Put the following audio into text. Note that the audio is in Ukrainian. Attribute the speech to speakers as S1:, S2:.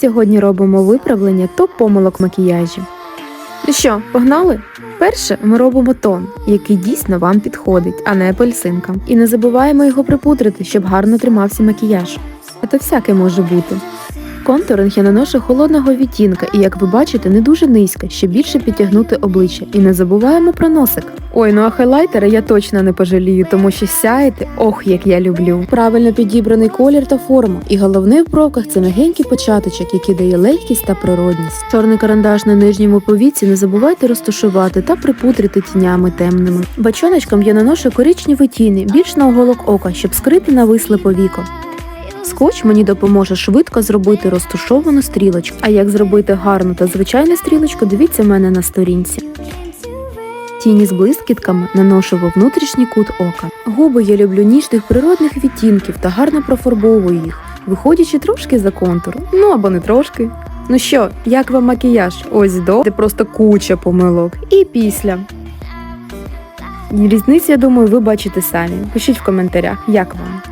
S1: Сьогодні робимо виправлення топ-помилок макіяжі. Ну що, погнали? Перше ми робимо тон, який дійсно вам підходить, а не апельсинка. І не забуваємо його припудрити, щоб гарно тримався макіяж. А то всяке може бути. Контуринг я наношу холодного відтінка і, як ви бачите, не дуже низько, щоб більше підтягнути обличчя. І не забуваємо про носик. Ой, ну а хайлайтера я точно не пожалію, тому що сяєте, ох, як я люблю. Правильно підібраний колір та форма. І головне в бровках це мягенький початочок, який дає легкість та природність. Чорний карандаш на нижньому повіці не забувайте розташувати та припудрити тінями темними. Бачоночком я наношу коричневі тіни, більш на оголок ока, щоб скрити нависле повіко. Скотч мені допоможе швидко зробити розтушовану стрілочку. А як зробити гарну та звичайну стрілочку, дивіться мене на сторінці. Тіні з блискітками наношу во внутрішній кут ока. Губи я люблю ніжних природних відтінків та гарно профарбовую їх, виходячи трошки за контур. Ну або не трошки. Ну що, як вам макіяж? Ось до, де просто куча помилок. І після. Різницю, я думаю, ви бачите самі. Пишіть в коментарях, як вам.